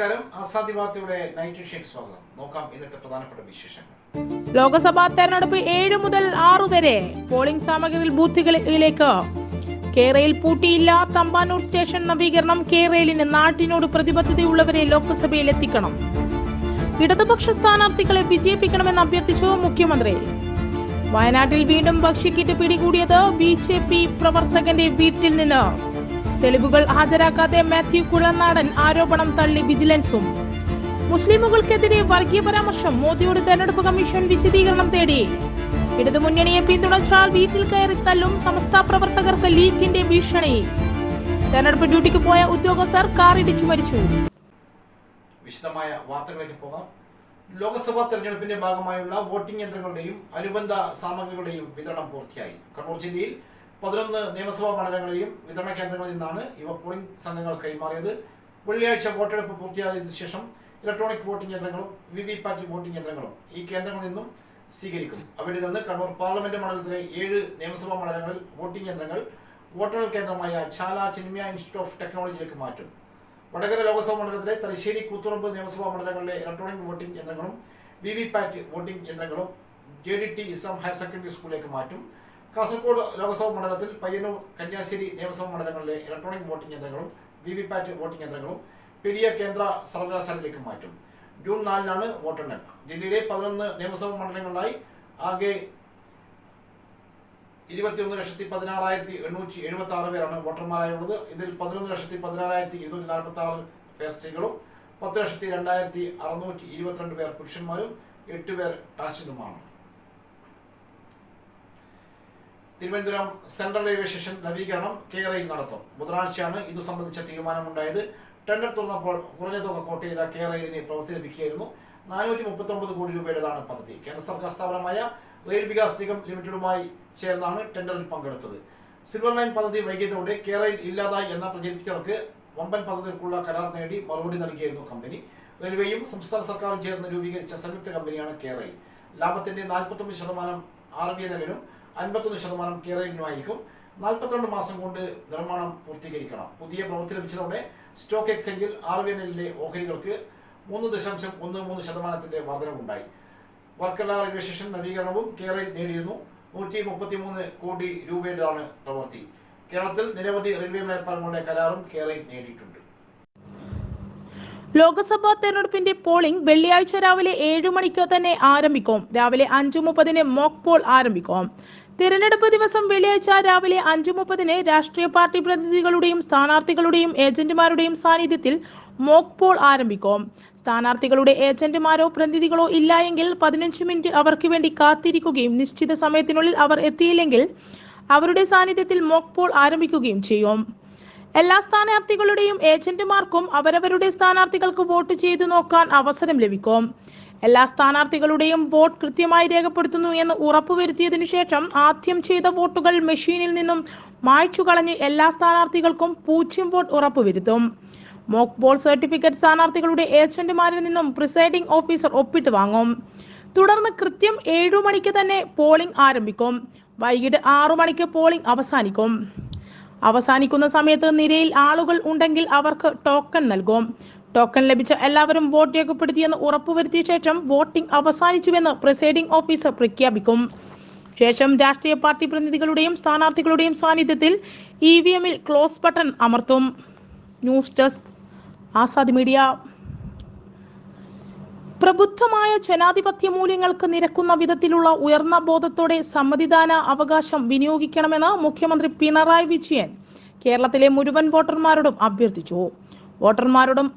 നമസ്കാരം. ആസാദി നൈറ്റ് വിഷയം സ്വാഗതം. നോക്കാം ഇന്നത്തെ പ്രധാനപ്പെട്ട വിശേഷങ്ങൾ. ലോക്സഭാ തെരഞ്ഞെടുപ്പ് ഏഴ് മുതൽ ആറു വരെ. പോളിംഗ് സാമഗ്രികൾ ബൂത്തുകളിലേക്ക്. കേരയിൽ പൂട്ടിയില്ല തമ്പാനൂർ സ്റ്റേഷൻ നവീകരണം. കേരളിന് നാട്ടിനോട് പ്രതിബദ്ധതയുള്ളവരെ ലോക്സഭയിൽ എത്തിക്കണം. ഇടതുപക്ഷ സ്ഥാനാർത്ഥികളെ വിജയിപ്പിക്കണമെന്ന് അഭ്യർത്ഥിച്ചു മുഖ്യമന്ത്രി. വയനാട്ടിൽ വീണ്ടും ഭക്ഷ്യക്കിറ്റ് പിടികൂടിയത് ബി ജെ പി പ്രവർത്തകന്റെ വീട്ടിൽ നിന്ന്. തെളിവുകൾ ഹാജരാക്കാതെ മാത്യു കുഴനാടൻ ആരോപണം തള്ളി വിജിലൻസും. മുസ്ലിമുകൾക്കെതിരെ വർഗീയ പരാമർശം മോദിയുടെ തെരഞ്ഞെടുപ്പ് കമ്മീഷൻ വിശദീകരണം തേടി. ഇടതുമുന്നണിയെ പിന്തുണച്ചാൽ വീട്ടിൽ കയറി തല്ലും സമസ്ത പ്രവർത്തകർക്ക് ലീഗിന്റെ ഭീഷണി. തെരഞ്ഞെടുപ്പ് ഡ്യൂട്ടിക്ക് പോയ ഉദ്യോഗസ്ഥർ കാറിടിച്ചു മരിച്ചു. വിശദമായ വാർത്തകളിലേക്ക് പോകാം. ലോക്സഭാ തെരഞ്ഞെടുപ്പിന്റെ ഭാഗമായുള്ള വോട്ടിംഗ് യന്ത്രങ്ങളുടെയും അനുബന്ധ സാമഗ്രികളുടെയും വിതരണം പൂർത്തിയായി. കണ്ണൂർ ജില്ലയിൽ പതിനൊന്ന് നിയമസഭാ മണ്ഡലങ്ങളിലെയും വിതരണ കേന്ദ്രങ്ങളിൽ നിന്നാണ് ഇവ പോളിംഗ് സംഘങ്ങൾ കൈമാറിയത്. വെള്ളിയാഴ്ച വോട്ടെടുപ്പ് പൂർത്തിയായതിനു ശേഷം ഇലക്ട്രോണിക് വോട്ടിംഗ് യന്ത്രങ്ങളും വി വി പാറ്റ് വോട്ടിംഗ് യന്ത്രങ്ങളും ഈ കേന്ദ്രങ്ങളിൽ നിന്നും സ്വീകരിക്കും. അവിടെ നിന്ന് കണ്ണൂർ പാർലമെന്റ് മണ്ഡലത്തിലെ ഏഴ് നിയമസഭാ മണ്ഡലങ്ങളിൽ വോട്ടിംഗ് യന്ത്രങ്ങൾ വോട്ടെണ്ണൽ കേന്ദ്രമായ ചാല ചിന്മയ ഇൻസ്റ്റിറ്റ്യൂട്ട് ഓഫ് ടെക്നോളജിയിലേക്ക് മാറ്റും. വടകര ലോക്സഭാ മണ്ഡലത്തിലെ തലശ്ശേരി കൂത്തുറമ്പ് നിയമസഭാ മണ്ഡലങ്ങളിലെ ഇലക്ട്രോണിക് വോട്ടിംഗ് യന്ത്രങ്ങളും വി വി പാറ്റ് വോട്ടിംഗ് യന്ത്രങ്ങളും J D T Islam higher secondary സ്കൂളിലേക്ക് മാറ്റും. കാസർഗോഡ് ലോക്സഭാ മണ്ഡലത്തിൽ പയ്യന്നൂർ കന്യാശ്ശേരി നിയമസഭാ മണ്ഡലങ്ങളിലെ ഇലക്ട്രോണിക് വോട്ടിംഗ് യന്ത്രങ്ങളും വി വി പാറ്റ് വോട്ടിംഗ് യന്ത്രങ്ങളും പെരിയ കേന്ദ്ര സർവകലാശാലയിലേക്ക് മാറ്റും. ജൂൺ നാലിനാണ് വോട്ടെണ്ണൽ. ജില്ലയിലെ പതിനൊന്ന് നിയമസഭാ മണ്ഡലങ്ങളിലായി ആകെ ഇരുപത്തിയൊന്ന് ലക്ഷത്തി പതിനാറായിരത്തി എണ്ണൂറ്റി എഴുപത്തി ആറ് പേരാണ് വോട്ടർമാരായുള്ളത്. ഇതിൽ പതിനൊന്ന് ലക്ഷത്തി പതിനാറായിരത്തി ഇരുന്നൂറ്റി നാൽപ്പത്തി ആറ് പേർ സ്ത്രീകളും പത്ത് ലക്ഷത്തി രണ്ടായിരത്തി അറുന്നൂറ്റി ഇരുപത്തിരണ്ട് പേർ പുരുഷന്മാരും എട്ട് പേർ ട്രാൻസ്ജെൻഡറുമാണ്. തിരുവനന്തപുരം സെൻട്രൽ റെയിൽവേ സ്റ്റേഷൻ നവീകരണം കേരളയിൽ നടത്തും. ബുധനാഴ്ചയാണ് ഇതു സംബന്ധിച്ച തീരുമാനമുണ്ടായത്. ടെൻഡർ തുറന്നപ്പോൾ കുറഞ്ഞ തുക കോട്ട് ചെയ്ത കേരളയിലിനെ പ്രവൃത്തി ലഭിക്കുകയായിരുന്നു. നാനൂറ്റി മുപ്പത്തി ഒമ്പത് കോടി രൂപയുടേതാണ് പദ്ധതി. കേന്ദ്ര സർക്കാർ സ്ഥാപനമായ റെയിൽ വികാസ് നിഗം ലിമിറ്റഡുമായി ചേർന്നാണ് ടെൻഡറിൽ പങ്കെടുത്തത്. സിൽവർ ലൈൻ പദ്ധതി വൈകിയതോടെ കേരളയിൽ ഇല്ലാതായി എന്ന പ്രചരിപ്പിച്ചവർക്ക് വമ്പൻ പദ്ധതികൾക്കുള്ള കരാർ നേടി മറുപടി നൽകിയായിരുന്നു കമ്പനി. റെയിൽവേയും സംസ്ഥാന സർക്കാരും ചേർന്ന് രൂപീകരിച്ച സംയുക്ത കമ്പനിയാണ് കേരളയിൽ. ലാഭത്തിന്റെ നാൽപ്പത്തൊമ്പത് ശതമാനം ആർ ബി എൻ എല്ലിനും അൻപത്തൊന്ന് ശതമാനം കേരളിനുമായിരിക്കും നാൽപ്പത്തിരണ്ട് മാസം കൊണ്ട് നിർമ്മാണം പൂർത്തീകരിക്കണം. പുതിയ പ്രവൃത്തി ലഭിച്ചതോടെ സ്റ്റോക്ക് എക്സ്ചേഞ്ചിൽ ആർ വി എൻ ഓഹരികൾക്ക് മൂന്ന് ദശാംശം ഒന്ന് മൂന്ന് ശതമാനത്തിന്റെ വർധനവുണ്ടായി. വർക്കല റെയിൽവേ സ്റ്റേഷൻ നവീകരണവും കേരളയിൽ നേടിയിരുന്നു. നൂറ്റി മുപ്പത്തി മൂന്ന് കോടി രൂപയുടെ പ്രവൃത്തി. കേരളത്തിൽ നിരവധി റെയിൽവേ മേൽപ്പാലങ്ങളുടെ കരാറും കേരളയിൽ നേടിയിട്ടുണ്ട്. ലോക്സഭാ തെരഞ്ഞെടുപ്പിന്റെ പോളിംഗ് വെള്ളിയാഴ്ച രാവിലെ ഏഴു മണിക്ക് തന്നെ ആരംഭിക്കും. രാവിലെ അഞ്ചു മുപ്പതിന് മോക്ക് പോൾ ആരംഭിക്കും. തിരഞ്ഞെടുപ്പ് ദിവസം വെള്ളിയാഴ്ച രാവിലെ അഞ്ചു മുപ്പതിന് രാഷ്ട്രീയ പാർട്ടി പ്രതിനിധികളുടെയും സ്ഥാനാർത്ഥികളുടെയും ഏജന്റുമാരുടെയും സാന്നിധ്യത്തിൽ മോക്ക് പോൾ ആരംഭിക്കും. സ്ഥാനാർത്ഥികളുടെ ഏജന്റുമാരോ പ്രതിനിധികളോ ഇല്ല എങ്കിൽ പതിനഞ്ച് മിനിറ്റ് അവർക്ക് വേണ്ടി കാത്തിരിക്കുകയും നിശ്ചിത സമയത്തിനുള്ളിൽ അവർ എത്തിയില്ലെങ്കിൽ അവരുടെ സാന്നിധ്യത്തിൽ മോക്ക് പോൾ ആരംഭിക്കുകയും ചെയ്യും. എല്ലാ സ്ഥാനാർത്ഥികളുടെയും ഏജന്റുമാർക്കും അവരവരുടെ സ്ഥാനാർത്ഥികൾക്ക് വോട്ട് ചെയ്തു നോക്കാൻ അവസരം ലഭിക്കും. എല്ലാ സ്ഥാനാർത്ഥികളുടെയും വോട്ട് കൃത്യമായി രേഖപ്പെടുത്തുന്നു എന്ന് ഉറപ്പുവരുത്തിയതിനു ശേഷം ആദ്യം ചെയ്ത വോട്ടുകൾ മെഷീനിൽ നിന്നും മായ്ച്ചു കളഞ്ഞ് എല്ലാ സ്ഥാനാർത്ഥികൾക്കും പൂജ്യം വോട്ട് ഉറപ്പുവരുത്തും. മോക്ക് ബോൾ സർട്ടിഫിക്കറ്റ് സ്ഥാനാർത്ഥികളുടെ ഏജന്റുമാരിൽ നിന്നും പ്രിസൈഡിംഗ് ഓഫീസർ ഒപ്പിട്ട് വാങ്ങും. തുടർന്ന് കൃത്യം ഏഴു മണിക്ക് തന്നെ പോളിംഗ് ആരംഭിക്കും. വൈകിട്ട് ആറു മണിക്ക് പോളിംഗ് അവസാനിക്കും. അവസാനിക്കുന്ന സമയത്ത് നിരയിൽ ആളുകൾ ഉണ്ടെങ്കിൽ അവർക്ക് ടോക്കൺ നൽകും. ടോക്കൺ ലഭിച്ച എല്ലാവരും വോട്ട് രേഖപ്പെടുത്തിയെന്ന് ഉറപ്പുവരുത്തിയ ശേഷം വോട്ടിംഗ് അവസാനിച്ചുവെന്ന് പ്രിസൈഡിംഗ് ഓഫീസർ പ്രഖ്യാപിക്കും. ശേഷം രാഷ്ട്രീയ പാർട്ടി പ്രതിനിധികളുടെയും സ്ഥാനാർത്ഥികളുടെയും സാന്നിധ്യത്തിൽ ഇ വി എമ്മിൽ close button അമർത്തും. News desk Azad media. പ്രബുദ്ധമായ ജനാധിപത്യ മൂല്യങ്ങൾക്ക് നിരക്കുന്ന വിധത്തിലുള്ള ഉയർന്ന ബോധത്തോടെ സമ്മതിദാന അവകാശം വിനിയോഗിക്കണമെന്ന് മുഖ്യമന്ത്രി പിണറായി വിജയൻ കേരളത്തിലെ മുഴുവൻ വോട്ടർമാരോടും അഭ്യർത്ഥിച്ചു. വോട്ടർമാരോടും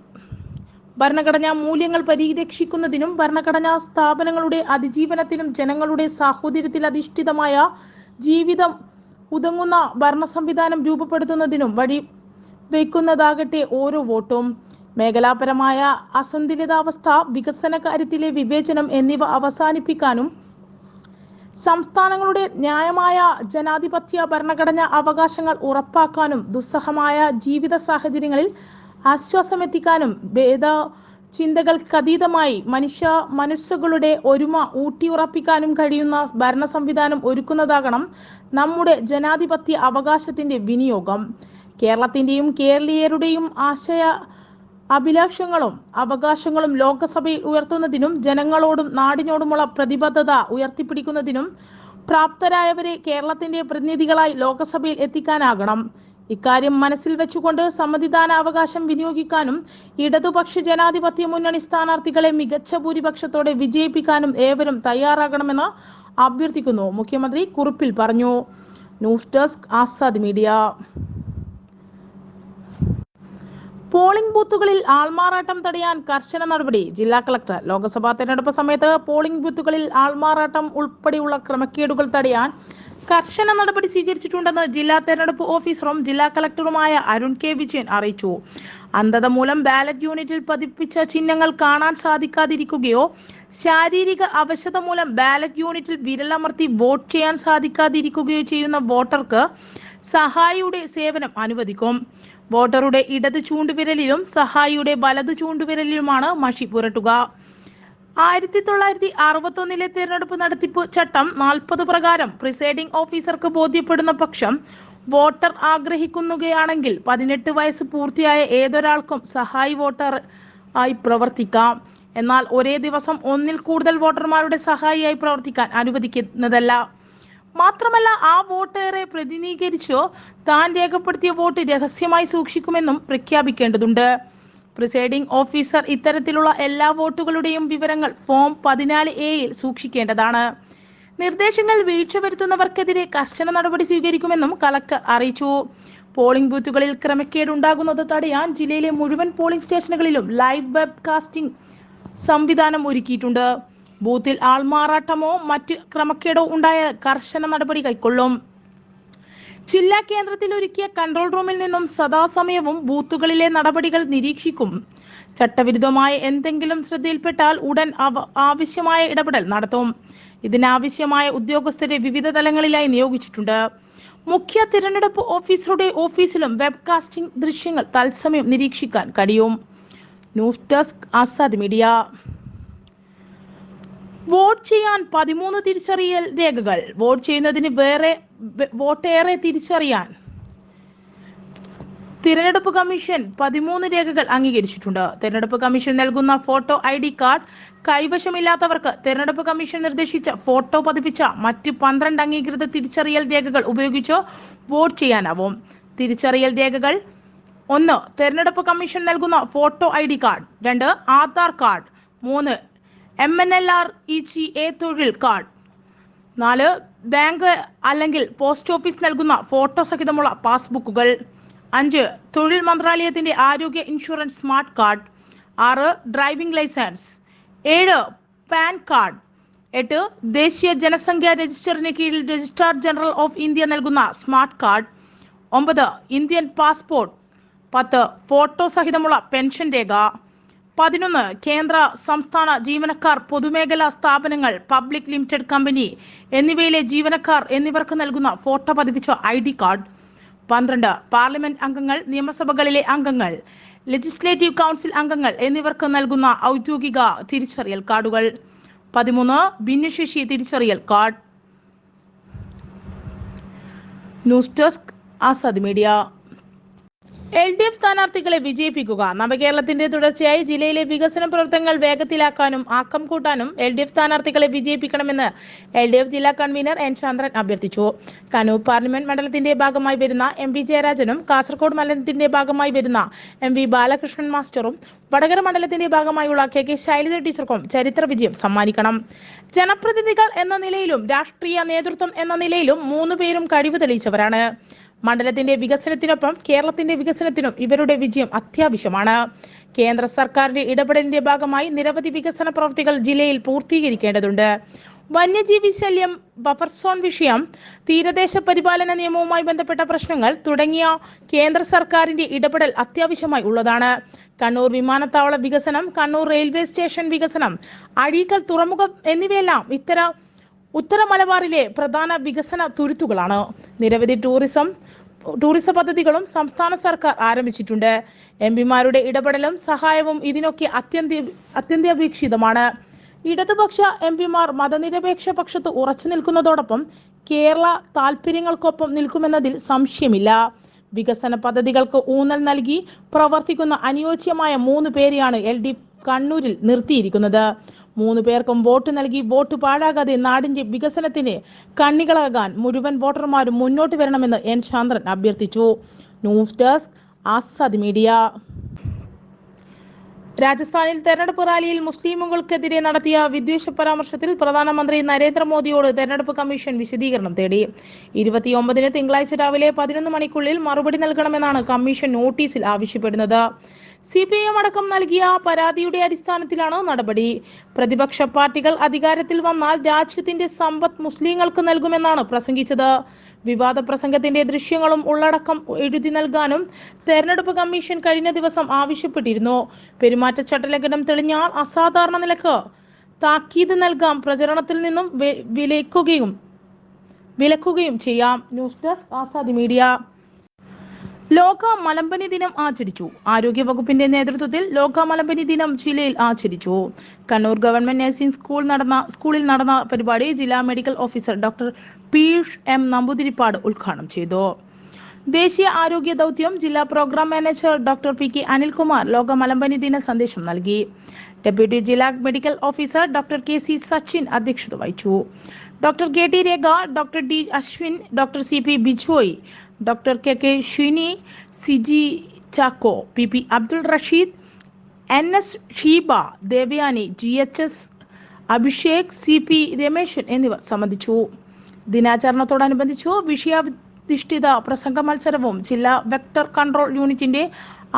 ഭരണഘടനാ മൂല്യങ്ങൾ പരിരക്ഷിക്കുന്നതിനും ഭരണഘടനാ സ്ഥാപനങ്ങളുടെ അതിജീവനത്തിനും ജനങ്ങളുടെ സാഹോദര്യത്തിൽ അധിഷ്ഠിതമായ ജീവിതം ഉതങ്ങുന്ന ഭരണ സംവിധാനം രൂപപ്പെടുത്തുന്നതിനും വഴി വയ്ക്കുന്നതാകട്ടെ ഓരോ വോട്ടും. മേഖലാപരമായ അസന്തുലിതാവസ്ഥ വികസന കാര്യത്തിലെ വിവേചനം എന്നിവ അവസാനിപ്പിക്കാനും സംസ്ഥാനങ്ങളുടെ ന്യായമായ ജനാധിപത്യ ഭരണഘടന അവകാശങ്ങൾ ഉറപ്പാക്കാനും ദുസ്സഹമായ ജീവിത സാഹചര്യങ്ങളിൽ ആശ്വാസമെത്തിക്കാനും ഭേദ ചിന്തകൾക്കതീതമായി മനുഷ്യ മനുഷ്യകളുടെ ഒരുമ ഊട്ടിയുറപ്പിക്കാനും കഴിയുന്ന ഭരണ സംവിധാനം ഒരുക്കുന്നതാകണം നമ്മുടെ ജനാധിപത്യ അവകാശത്തിന്റെ വിനിയോഗം. കേരളത്തിന്റെയും കേരളീയരുടെയും ആശയ അഭിലാഷങ്ങളും അവകാശങ്ങളും ലോകസഭയിൽ ഉയർത്തുന്നതിനും ജനങ്ങളോടും നാടിനോടുമുള്ള പ്രതിബദ്ധത ഉയർത്തിപ്പിടിക്കുന്നതിനും പ്രാപ്തരായവരെ കേരളത്തിന്റെ പ്രതിനിധികളായി ലോകസഭയിൽ എത്തിക്കാനാകണം. ഇക്കാര്യം മനസ്സിൽ വെച്ചുകൊണ്ട് സമ്മതിദാന അവകാശം വിനിയോഗിക്കാനും ഇടതുപക്ഷ ജനാധിപത്യ മുന്നണി സ്ഥാനാർത്ഥികളെ മികച്ച ഭൂരിപക്ഷത്തോടെ വിജയിപ്പിക്കാനും ഏവരും തയ്യാറാകണമെന്ന് അഭ്യർത്ഥിക്കുന്നു. മുഖ്യമന്ത്രി കുറിപ്പിൽ പറഞ്ഞു. News desk Azad media. Polling ബൂത്തുകളിൽ ആൾമാറാട്ടം തടയാൻ കർശന നടപടി ജില്ലാ കളക്ടർ. ലോക്സഭാ തെരഞ്ഞെടുപ്പ് സമയത്ത് പോളിംഗ് ബൂത്തുകളിൽ ആൾമാറാട്ടം ഉൾപ്പെടെയുള്ള ക്രമക്കേടുകൾ തടയാൻ കർശന നടപടി സ്വീകരിച്ചിട്ടുണ്ടെന്ന് ജില്ലാ തെരഞ്ഞെടുപ്പ് ഓഫീസറും ജില്ലാ കളക്ടറുമായ അരുൺ കെ വിജയൻ അറിയിച്ചു. അന്ധത മൂലം ബാലറ്റ് യൂണിറ്റിൽ പതിപ്പിച്ച ചിഹ്നങ്ങൾ കാണാൻ സാധിക്കാതിരിക്കുകയോ ശാരീരിക അവശത മൂലം ബാലറ്റ് യൂണിറ്റിൽ വിരലമർത്തി വോട്ട് ചെയ്യാൻ സാധിക്കാതിരിക്കുകയോ ചെയ്യുന്ന വോട്ടർക്ക് സഹായിയുടെ സേവനം അനുവദിക്കും. വോട്ടറുടെ ഇടത് ചൂണ്ടുവിരലിലും സഹായിയുടെ വലത് ചൂണ്ടുവിരലിലുമാണ് മഷി പുരട്ടുക. ആയിരത്തി തൊള്ളായിരത്തി അറുപത്തൊന്നിലെ തിരഞ്ഞെടുപ്പ് നടത്തിപ്പ് ചട്ടം നാൽപ്പത് പ്രകാരം പ്രിസൈഡിംഗ് ഓഫീസർക്ക് ബോധ്യപ്പെടുന്ന പക്ഷം വോട്ടർ ആഗ്രഹിക്കുന്നുകയാണെങ്കിൽ പതിനെട്ട് വയസ്സ് പൂർത്തിയായ ഏതൊരാൾക്കും സഹായി വോട്ടർ ആയി പ്രവർത്തിക്കാം. എന്നാൽ ഒരേ ദിവസം ഒന്നിൽ കൂടുതൽ വോട്ടർമാരുടെ സഹായിയായി പ്രവർത്തിക്കാൻ അനുവദിക്കുന്നതല്ല. മാത്രമല്ല ആ വോട്ടേറെ പ്രതിനിധീകരിച്ചോ താൻ രേഖപ്പെടുത്തിയ വോട്ട് രഹസ്യമായി സൂക്ഷിക്കുമെന്നും പ്രഖ്യാപിക്കേണ്ടതുണ്ട്. പ്രിസൈഡിംഗ് ഓഫീസർ ഇത്തരത്തിലുള്ള എല്ലാ വോട്ടുകളുടെയും വിവരങ്ങൾ ഫോം പതിനാല് എയിൽ സൂക്ഷിക്കേണ്ടതാണ്. നിർദ്ദേശങ്ങൾ വീഴ്ച വരുത്തുന്നവർക്കെതിരെ കർശന നടപടി സ്വീകരിക്കുമെന്നും കളക്ടർ അറിയിച്ചു. പോളിംഗ് ബൂത്തുകളിൽ ക്രമക്കേട് ഉണ്ടാകുന്നത് തടയാൻ ജില്ലയിലെ മുഴുവൻ പോളിംഗ് സ്റ്റേഷനുകളിലും ലൈവ് വെബ്കാസ്റ്റിംഗ് സംവിധാനം ഒരുക്കിയിട്ടുണ്ട്. ബൂത്തിൽ ആൾമാറാട്ടമോ മറ്റ് ക്രമക്കേടോ ഉണ്ടായ കർശന നടപടി കൈക്കൊള്ളും. ജില്ലാ കേന്ദ്രത്തിൽ ഒരുക്കിയ കൺട്രോൾ റൂമിൽ നിന്നും സദാസമയവും ബൂത്തുകളിലെ നടപടികൾ നിരീക്ഷിക്കും. ചട്ടവിരുദ്ധമായ എന്തെങ്കിലും ശ്രദ്ധയിൽപ്പെട്ടാൽ ഉടൻ ആവശ്യമായ ഇടപെടൽ നടത്തും. ഇതിനാവശ്യമായ ഉദ്യോഗസ്ഥരെ വിവിധ തലങ്ങളിലായി നിയോഗിച്ചിട്ടുണ്ട്. മുഖ്യ തിരഞ്ഞെടുപ്പ് ഓഫീസറുടെ ഓഫീസിലും വെബ്കാസ്റ്റിംഗ് ദൃശ്യങ്ങൾ തത്സമയം നിരീക്ഷിക്കാൻ കഴിയും. News desk Azad media. Vote ചെയ്യാൻ പതിമൂന്ന് തിരിച്ചറിയൽ രേഖകൾ. വോട്ട് ചെയ്യുന്നതിന് വേറെ വോട്ടേറെ തിരിച്ചറിയാൻ. തിരഞ്ഞെടുപ്പ് കമ്മീഷൻ പതിമൂന്ന് രേഖകൾ അംഗീകരിച്ചിട്ടുണ്ട്. തിരഞ്ഞെടുപ്പ് കമ്മീഷൻ നൽകുന്ന ഫോട്ടോ ഐ ഡി കാർഡ് കൈവശമില്ലാത്തവർക്ക് തിരഞ്ഞെടുപ്പ് കമ്മീഷൻ നിർദ്ദേശിച്ച ഫോട്ടോ പതിപ്പിച്ച മറ്റ് പന്ത്രണ്ട് അംഗീകൃത തിരിച്ചറിയൽ രേഖകൾ ഉപയോഗിച്ചോ വോട്ട് ചെയ്യാനാവും. തിരിച്ചറിയൽ രേഖകൾ. ഒന്ന് തിരഞ്ഞെടുപ്പ് കമ്മീഷൻ നൽകുന്ന ഫോട്ടോ ഐ ഡി കാർഡ്. രണ്ട് ആധാർ കാർഡ്. മൂന്ന് M N L R E G A തൊഴിൽ കാർഡ് നാല് ബാങ്ക് അല്ലെങ്കിൽ പോസ്റ്റ് ഓഫീസ് നൽകുന്ന ഫോട്ടോ സഹിതമുള്ള പാസ്ബുക്കുകൾ. അഞ്ച് തൊഴിൽ മന്ത്രാലയത്തിന്റെ ആരോഗ്യ ഇൻഷുറൻസ് സ്മാർട്ട് കാർഡ്. ആറ് ഡ്രൈവിംഗ് ലൈസൻസ്. ഏഴ് പാൻ കാർഡ്. എട്ട് ദേശീയ ജനസംഖ്യാ രജിസ്റ്ററിന് കീഴിൽ രജിസ്ട്രാർ ജനറൽ ഓഫ് ഇന്ത്യ നൽകുന്ന സ്മാർട്ട് കാർഡ്. ഒമ്പത് ഇന്ത്യൻ പാസ്പോർട്ട്. പത്ത് ഫോട്ടോ സഹിതമുള്ള പെൻഷൻ രേഖ. പതിനൊന്ന് കേന്ദ്ര സംസ്ഥാന ജീവനക്കാർ പൊതുമേഖലാ സ്ഥാപനങ്ങൾ പബ്ലിക് ലിമിറ്റഡ് കമ്പനി എന്നിവയിലെ ജീവനക്കാർ എന്നിവർക്ക് നൽകുന്ന ഫോട്ടോ പതിപ്പിച്ച ഐ ഡി കാർഡ്. പന്ത്രണ്ട് പാർലമെന്റ് അംഗങ്ങൾ നിയമസഭകളിലെ അംഗങ്ങൾ ലെജിസ്ലേറ്റീവ് കൗൺസിൽ അംഗങ്ങൾ എന്നിവർക്ക് നൽകുന്ന ഔദ്യോഗിക തിരിച്ചറിയൽ കാർഡുകൾ. പതിമൂന്ന് ഭിന്നശേഷി തിരിച്ചറിയൽ card. News desk Azad media. L D F സ്ഥാനാർത്ഥികളെ വിജയിപ്പിക്കുക. നവകേരളത്തിന്റെ തുടർച്ചയായി ജില്ലയിലെ വികസന പ്രവർത്തനങ്ങൾ വേഗത്തിലാക്കാനും ആക്കം കൂട്ടാനും എൽ ഡി എഫ് സ്ഥാനാർത്ഥികളെ വിജയിപ്പിക്കണമെന്ന് എൽ ഡി എഫ് ജില്ലാ കൺവീനർ എൻ ചന്ദ്രൻ അഭ്യർത്ഥിച്ചു. കണ്ണൂർ പാർലമെന്റ് മണ്ഡലത്തിന്റെ ഭാഗമായി വരുന്ന എം വി ജയരാജനും കാസർഗോഡ് മണ്ഡലത്തിന്റെ ഭാഗമായി വരുന്ന എം വി ബാലകൃഷ്ണൻ മാസ്റ്ററും വടകര മണ്ഡലത്തിന്റെ ഭാഗമായുള്ള കെ കെ ശൈലജ ടീച്ചർക്കും ചരിത്ര വിജയം സമ്മാനിക്കണം. ജനപ്രതിനിധികൾ എന്ന നിലയിലും രാഷ്ട്രീയ നേതൃത്വം എന്ന നിലയിലും മൂന്ന് പേരും കഴിവ് തെളിയിച്ചവരാണ്. മണ്ഡലത്തിന്റെ വികസനത്തിനൊപ്പം കേരളത്തിന്റെ വികസനത്തിനും ഇവരുടെ വിജയം അത്യാവശ്യമാണ്. കേന്ദ്ര സർക്കാരിന്റെ ഇടപെടലിന്റെ ഭാഗമായി നിരവധി വികസന പ്രവൃത്തികൾ ജില്ലയിൽ പൂർത്തീകരിക്കേണ്ടതുണ്ട്. വന്യജീവി ശല്യം ബഫർ സോൺ വിഷയം തീരദേശ പരിപാലന നിയമവുമായി ബന്ധപ്പെട്ട പ്രശ്നങ്ങൾ തുടങ്ങിയ കേന്ദ്ര സർക്കാരിന്റെ ഇടപെടൽ അത്യാവശ്യമായി ഉള്ളതാണ്. കണ്ണൂർ വിമാനത്താവള വികസനം കണ്ണൂർ റെയിൽവേ സ്റ്റേഷൻ വികസനം അഴീക്കൽ തുറമുഖം എന്നിവയെല്ലാം ഇത്തരം ഉത്തര മലബാറിലെ പ്രധാന വികസന തുരുത്തുകളാണ്. നിരവധി ടൂറിസം ടൂറിസം പദ്ധതികളും സംസ്ഥാന സർക്കാർ ആരംഭിച്ചിട്ടുണ്ട്. എം പിമാരുടെ ഇടപെടലും സഹായവും ഇതിനൊക്കെ അത്യന്ത അത്യന്താപേക്ഷിതമാണ് ഇടതുപക്ഷ എം പിമാർ മതനിരപേക്ഷ പക്ഷത്ത് ഉറച്ചു നിൽക്കുന്നതോടൊപ്പം കേരള താൽപ്പര്യങ്ങൾക്കൊപ്പം നിൽക്കുമെന്നതിൽ സംശയമില്ല. വികസന പദ്ധതികൾക്ക് ഊന്നൽ നൽകി പ്രവർത്തിക്കുന്ന അനുയോജ്യമായ മൂന്ന് പേരെയാണ് എൽ ഡി കണ്ണൂരിൽ നിർത്തിയിരിക്കുന്നത്. മൂന്ന് പേർക്കും വോട്ട് നൽകി വോട്ട് പാഴാകാതെ നാടിന്റെ വികസനത്തിന് കണ്ണികളാകാൻ മുഴുവൻ വോട്ടർമാരും മുന്നോട്ട് വരണമെന്ന് എൻ. ചന്ദ്രൻ അഭ്യർത്ഥിച്ചു. News desk Azad media. രാജസ്ഥാനിൽ തെരഞ്ഞെടുപ്പ് റാലിയിൽ മുസ്ലിമുകൾക്കെതിരെ നടത്തിയ വിദ്വേഷ പരാമർശത്തിൽ പ്രധാനമന്ത്രി നരേന്ദ്രമോദിയോട് തെരഞ്ഞെടുപ്പ് കമ്മീഷൻ വിശദീകരണം തേടി. ഇരുപത്തിയൊമ്പതിന് തിങ്കളാഴ്ച രാവിലെ പതിനൊന്ന് മണിക്കുള്ളിൽ മറുപടി നൽകണമെന്നാണ് കമ്മീഷൻ നോട്ടീസിൽ ആവശ്യപ്പെടുന്നത്. സി പി എം അടക്കം നൽകിയ പരാതിയുടെ അടിസ്ഥാനത്തിലാണ് നടപടി. പ്രതിപക്ഷ പാർട്ടികൾ അധികാരത്തിൽ വന്നാൽ രാജ്യത്തിന്റെ സമ്പത്ത് മുസ്ലിങ്ങൾക്ക് നൽകുമെന്നാണ് പ്രസംഗിച്ചത്. വിവാദ പ്രസംഗത്തിന്റെ ദൃശ്യങ്ങളും ഉള്ളടക്കം എഴുതി നൽകാനും തെരഞ്ഞെടുപ്പ് കമ്മീഷൻ കഴിഞ്ഞ ദിവസം ആവശ്യപ്പെട്ടിരുന്നു. പെരുമാറ്റച്ചട്ട ലംഘനം തെളിഞ്ഞാൽ അസാധാരണ നിലയ്ക്ക് താക്കീത് നൽകാം. പ്രചരണത്തിൽ നിന്നും വിലക്കുകയും വിലക്കുകയും ചെയ്യാം. News desk Azadi media. ലോക മലമ്പനി ദിനം ആചരിച്ചു. ആരോഗ്യ വകുപ്പിന്റെ നേതൃത്വത്തിൽ ലോക മലമ്പനി ദിനം ജില്ലയിൽ ആചരിച്ചു. കണ്ണൂർ ഗവൺമെന്റ് നഴ്സിംഗ് സ്കൂൾ നടന്ന സ്കൂളിൽ നടന്ന പരിപാടി ജില്ലാ medical officer doctor Piyush M Namboothiripad ഉദ്ഘാടനം ചെയ്തു. ദേശീയ ആരോഗ്യ ദൗത്യം ജില്ലാ programme manager doctor P K Anilkumar ലോക മലമ്പനി ദിന സന്ദേശം നൽകി. ഡെപ്യൂട്ടി ജില്ലാ medical officer doctor K C Sachin അധ്യക്ഷത വഹിച്ചു. Doctor K T Rekha doctor D Ashwin doctor C P Bijoy doctor K K Shini Siji Chacko P P Abdul Rasheed N S Sheeba Devayani G H S Abhishek C P Rameshan എന്നിവർ സംബന്ധിച്ചു. ദിനാചരണത്തോടനുബന്ധിച്ചു വിഷയാധിഷ്ഠിത പ്രസംഗ മത്സരവും ജില്ലാ vector control യൂണിറ്റിന്റെ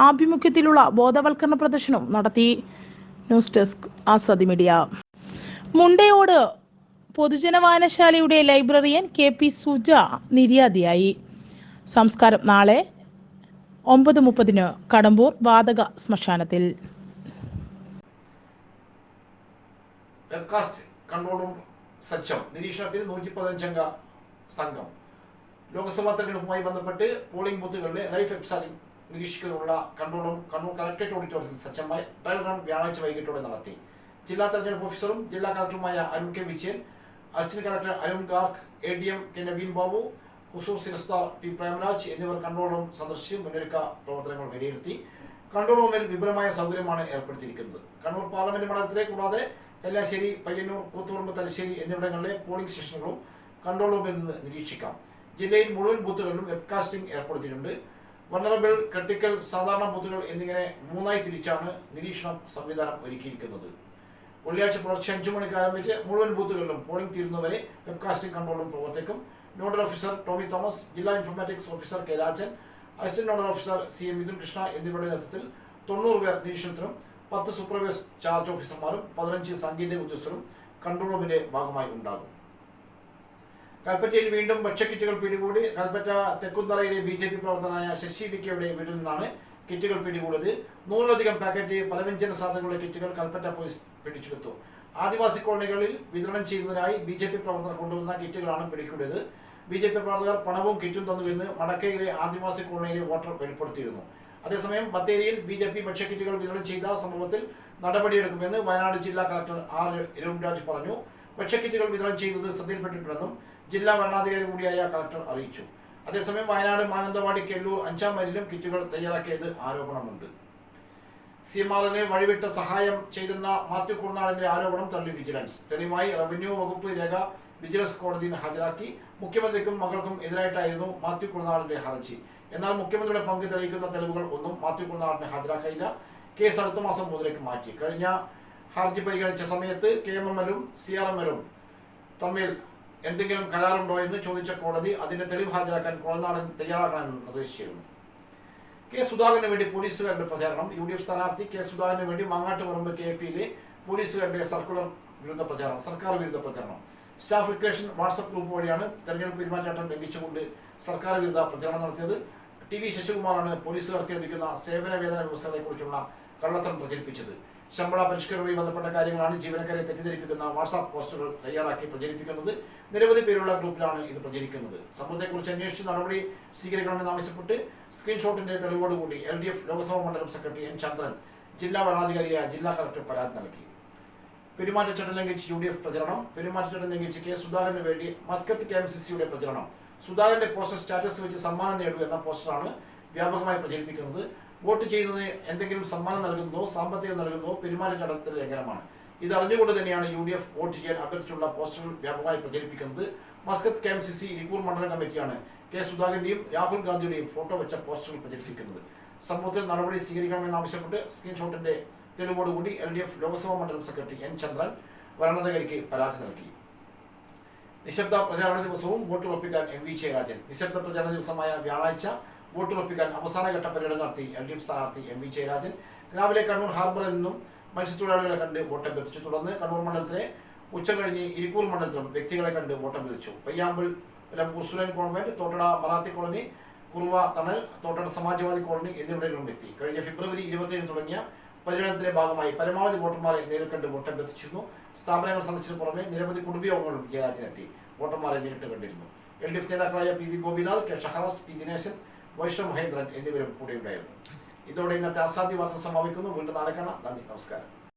ആഭിമുഖ്യത്തിലുള്ള ബോധവൽക്കരണ പ്രദർശനവും നടത്തി. News desk Azadi media. Mundayode പൊതുജന വായനശാലയുടെ ലൈബ്രറിയൻ കെ പി സുജ നിര്യാതിയായി. സംസ്കാരം നാളെ ഒമ്പത് മുപ്പതിന് കടമ്പൂർ വാതക ശ്മശാനത്തിൽ. സജ്ജം നിരീക്ഷണത്തിൽ നൂറ്റി പതിനഞ്ചംഗ സംഘം. ലോക്സഭാ തെരഞ്ഞെടുപ്പുമായി ബന്ധപ്പെട്ട് പോളിംഗ് ബൂത്തുകളിലെ ലൈഫ് വെബ്സൈറ്റിംഗ് നിരീക്ഷിക്കുന്നതിനുള്ള കൺട്രോൾ റൂം കണ്ണൂർ കളക്ടറേറ്റ് ഓഡിറ്റോറിയത്തിൽ സജ്ജമായി ട്രയൽ റൺ വ്യാഴാഴ്ച വൈകിട്ടോടെ നടത്തി. ജില്ലാ തെരഞ്ഞെടുപ്പ് ഓഫീസറും ജില്ലാ കളക്ടറുമായ Arun K Vijayan assistant collector Arun Garg A D M K Naveen Babu ഹുസൂർ സിരസ്ത പി പ്രേമരാജ് എന്നിവർ കൺട്രോൾ റൂം സന്ദർശിച്ച് മുന്നൊരുക്ക പ്രവർത്തനങ്ങൾ വിലയിരുത്തി. കൺട്രോൾ റൂമിൽ വിപുലമായ സൗകര്യമാണ് ഏർപ്പെടുത്തിയിരിക്കുന്നത്. കണ്ണൂർ പാർലമെന്റ് മണ്ഡലത്തിലെ കൂടാതെ കല്ലാശ്ശേരി പയ്യന്നൂർ കൂത്തുപറമ്പ് തലശ്ശേരി എന്നിവിടങ്ങളിലെ പോളിംഗ് സ്റ്റേഷനുകളും കൺട്രോൾ റൂമിൽ നിന്ന് നിരീക്ഷിക്കാം. ജില്ലയിൽ മുഴുവൻ ബൂത്തുകളിലും വെബ്കാസ്റ്റിംഗ് ഏർപ്പെടുത്തിയിട്ടുണ്ട്. വണ്ണറബിൾ ക്രിട്ടിക്കൽ സാധാരണ ബൂത്തുകൾ എന്നിങ്ങനെ മൂന്നായി തിരിച്ചാണ് നിരീക്ഷണം സംവിധാനം ഒരുക്കിയിരിക്കുന്നത്. വെള്ളിയാഴ്ച പുലർച്ചെ അഞ്ചു മണിക്ക് ആരംഭിച്ച് മുഴുവൻ ബൂത്തുകളിലും പോളിംഗ് തീരുന്നവരെ വെബ്കാസ്റ്റിംഗ് കൺട്രോളും പ്രവർത്തിക്കും. നോഡൽ ഓഫീസർ ടോമി തോമസ് ജില്ലാ informatics officer K Rajan assistant nodal officer C M Mithun Krishna എന്നിവരുടെ നേതൃത്വത്തിൽ തൊണ്ണൂറ് പേർ നിരീക്ഷണത്തിനും പത്ത് സൂപ്പർവൈസ് ചാർജ് ഓഫീസർമാരും പതിനഞ്ച് സംഗീത ഉദ്യോഗസ്ഥരും കൺട്രോൾ റൂമിന്റെ ഭാഗമായി ഉണ്ടാകും. കൽപ്പറ്റയിൽ വീണ്ടും ഭക്ഷ്യക്കിറ്റുകൾ പിടികൂടി കൽപ്പറ്റ തെക്കുന്തറയിലെ ബി ജെ പി പ്രവർത്തനായ ശശി വിക്കയുടെ വീട്ടിൽ നിന്നാണ് കിറ്റുകൾ പിടികൂടിയത്. നൂറിലധികം പാക്കറ്റ് പലവ്യഞ്ജന സാധനങ്ങളുടെ കിറ്റുകൾ കൽപ്പറ്റ പോലീസ് പിടിച്ചെടുത്തു. ആദിവാസി കോളനികളിൽ വിതരണം ചെയ്യുന്നതിനായി ബി ജെ പി പ്രവർത്തകർ കൊണ്ടുവന്ന കിറ്റുകളാണ് പിടികൂടിയത്. ബി ജെ പി പ്രവർത്തകർ പണവും കിറ്റും തന്നുവെന്ന് മടക്കയിലെ ആദിവാസി കോളനിയിലെ വോട്ടർ വെളിപ്പെടുത്തിയിരുന്നു. അതേസമയം ബത്തേരിയിൽ ബി ജെ പി ഭക്ഷ്യക്കിറ്റുകൾ വിതരണം ചെയ്ത സംഭവത്തിൽ നടപടിയെടുക്കുമെന്ന് വയനാട് ജില്ലാ കളക്ടർ ആർ രഘുരാജ് പറഞ്ഞു. ഭക്ഷ്യക്കിറ്റുകൾ വിതരണം ചെയ്യുന്നത് ശ്രദ്ധയിൽപ്പെട്ടിട്ടുണ്ടെന്നും ജില്ലാ ഭരണാധികാരി കൂടിയായ കളക്ടർ അറിയിച്ചു. അതേസമയം വയനാട് മാനന്തവാടി കെല്ലൂർ അഞ്ചാം മൈലിലും കിറ്റുകൾ തയ്യാറാക്കിയത് ആരോപണമുണ്ട്. സി എം ആറിനെ വഴിവിട്ട് സഹായം ചെയ്തെന്ന മാത്യു കുറുനാടിന്റെ ആരോപണം തള്ളി വിജിലൻസ്. തെളിവായി റവന്യൂ വകുപ്പ് രേഖ വിജിലൻസ് കോടതിയിൽ ഹാജരാക്കി. മുഖ്യമന്ത്രിക്കും മകൾക്കും എതിരായിട്ടായിരുന്നു മാത്യു കുളനാടിന്റെ ഹർജി. എന്നാൽ മുഖ്യമന്ത്രിയുടെ പങ്ക് തെളിയിക്കുന്ന തെളിവുകൾ ഒന്നും മാത്യു കുളനാടിന് ഹാജരാക്കിയില്ല കേസ് അടുത്ത മാസം മുതലേക്ക് മാറ്റി. കഴിഞ്ഞ ഹർജി പരിഗണിച്ച സമയത്ത് കെ എം എം എല്ലും സി ആർ എം എല്ലും തമ്മിൽ എന്തെങ്കിലും കരാറുണ്ടോ എന്ന് ചോദിച്ച കോടതി അതിന്റെ തെളിവ് ഹാജരാക്കാൻ കുളനാടൻ തയ്യാറാക്കണമെന്ന് നിർദ്ദേശിച്ചിരുന്നു. കെ സുധാകരന് വേണ്ടി പോലീസുകാരുടെ പ്രചാരണം. യു ഡി എഫ് സ്ഥാനാർത്ഥി കെ സുധാകരന് വേണ്ടി മാങ്ങാട്ടുപറമ്പ് കെ പിയിലെ പോലീസുകാരുടെ സർക്കുലർ വിരുദ്ധ പ്രചാരണം. സർക്കാർ വിരുദ്ധ പ്രചാരണം. സ്റ്റാഫ് റിക്വേഷൻ വാട്സപ്പ് ഗ്രൂപ്പ് വഴിയാണ് തെരഞ്ഞെടുപ്പ് പെരുമാറ്റം ലംഘിച്ചുകൊണ്ട് സർക്കാർ വിരുദ്ധ പ്രചാരണം നടത്തിയത്. ടി വി ശശികുമാറാണ് പോലീസുകാർക്ക് ലഭിക്കുന്ന സേവന വേതന വ്യവസ്ഥകളെക്കുറിച്ചുള്ള കള്ളത്തരം പ്രചരിപ്പിച്ചത്. ശമ്പള പരിഷ്കരണവുമായി ബന്ധപ്പെട്ട കാര്യങ്ങളാണ് ജീവനക്കാരെ തെറ്റിദ്ധരിപ്പിക്കുന്ന വാട്സാപ്പ് പോസ്റ്റുകൾ തയ്യാറാക്കി പ്രചരിപ്പിക്കുന്നത്. നിരവധി പേരുള്ള ഗ്രൂപ്പിലാണ് ഇത് പ്രചരിക്കുന്നത്. സംഭവത്തെക്കുറിച്ച് അന്വേഷിച്ച് നടപടി സ്വീകരിക്കണമെന്ന് ആവശ്യപ്പെട്ട് സ്ക്രീൻഷോട്ടിന്റെ തെളിവോടുകൂടി എൽ ഡി എഫ് ലോക്സഭാ മണ്ഡലം സെക്രട്ടറി എൻ ചന്ദ്രൻ ജില്ലാ ഭരണാധികാരിയായ ജില്ലാ കളക്ടർ പരാതി നൽകി. പെരുമാറ്റച്ചട്ടം ലംഘിച്ച് യു ഡി എഫ് പ്രചരണം പെരുമാറ്റച്ചട്ടം ലംഘിച്ച് കെ സുധാകരന് വേണ്ടി മസ്കത്ത് കെ എം സി സിയുടെ പ്രചരണം. സുധാകരന്റെ പോസ്റ്റർ സ്റ്റാറ്റസ് വെച്ച് സമ്മാനം നേടൂ എന്ന പോസ്റ്ററാണ് വ്യാപകമായി പ്രചരിപ്പിക്കുന്നത്. വോട്ട് ചെയ്യുന്നതിന് എന്തെങ്കിലും സമ്മാനം നൽകുന്നതോ സാമ്പത്തികം നൽകുന്നതോ പെരുമാറ്റച്ചട്ടത്തിൽ ലംഘനമാണ്. ഇത് അറിഞ്ഞുകൊണ്ട് തന്നെയാണ് യു ഡി എഫ് വോട്ട് ചെയ്യാൻ അഭ്യർത്ഥിച്ചുള്ള പോസ്റ്ററുകൾ വ്യാപകമായി പ്രചരിപ്പിക്കുന്നത്. Muscat K M C C Irikkur മണ്ഡലം കമ്മിറ്റിയാണ് കെ സുധാകരന്റെയും രാഹുൽ ഗാന്ധിയുടെയും ഫോട്ടോ വെച്ച പോസ്റ്ററുകൾ പ്രചരിപ്പിക്കുന്നത്. സംഭവത്തിൽ നടപടി സ്വീകരിക്കണമെന്നാവശ്യപ്പെട്ട് സ്ക്രീൻഷോട്ടിന്റെ തെളിവോടുകൂടി എൽ ഡി എഫ് ലോക്സഭാ മണ്ഡലം സെക്രട്ടറി എൻ ചന്ദ്രൻ ഭരണാധികാരിക്ക് പരാതി നൽകി. നിശബ്ദ പ്രചാരണ ദിവസവും വോട്ടുറപ്പിക്കാൻ എം വി ജയരാജൻ. നിശബ്ദ പ്രചാരണ ദിവസമായ വ്യാഴാഴ്ച വോട്ടുറപ്പിക്കാൻ അവസാനഘട്ട പര്യടനം നടത്തി എൽ ഡി എഫ് സ്ഥാനാർത്ഥി എം വി ജയരാജൻ. രാവിലെ കണ്ണൂർ ഹാർബറിൽ നിന്നും മത്സ്യത്തൊഴിലാളികളെ കണ്ട് വോട്ട് അഭ്യർത്ഥിച്ചു തുടർന്ന് കണ്ണൂർ മണ്ഡലത്തിലെ ഉച്ചകഴിഞ്ഞ് ഇരിക്കൂർ മണ്ഡലത്തിലും വ്യക്തികളെ കണ്ട് വോട്ട് അഭ്യർത്ഥിച്ചു Payyambalam Muslim convent Thottada Marathi colony Kuruva Thanal Thottada Samajwadi colony എന്നിവിടങ്ങളിലും എത്തി. കഴിഞ്ഞ ഫെബ്രുവരി ഇരുപത്തിയേഴ് തുടങ്ങിയ പര്യടനത്തിന്റെ ഭാഗമായി പരമാവധി വോട്ടർമാരെ നേരിൽ കണ്ട് വോട്ട് അഭ്യർത്ഥിച്ചിരുന്നു സ്ഥാപനങ്ങൾ സന്ദർശിച്ചതിന് പുറമെ നിരവധി കുടുംബയോഗങ്ങളും ജയരാജനെത്തി വോട്ടർമാരെ നേരിട്ട് കണ്ടിരുന്നു. എൽ ഡി എഫ് നേതാക്കളായ P V Gopinath K Shaharas P Dineshan Vaishnav Mahendran എന്നിവരും കൂടെയുണ്ടായിരുന്നു. ഇതോടെ ഇന്നത്തെ അസാധ്യ വാർത്ത സമാപിക്കുന്നു. വീണ്ടും നാളെ കാണാം. നന്ദി. നമസ്കാരം.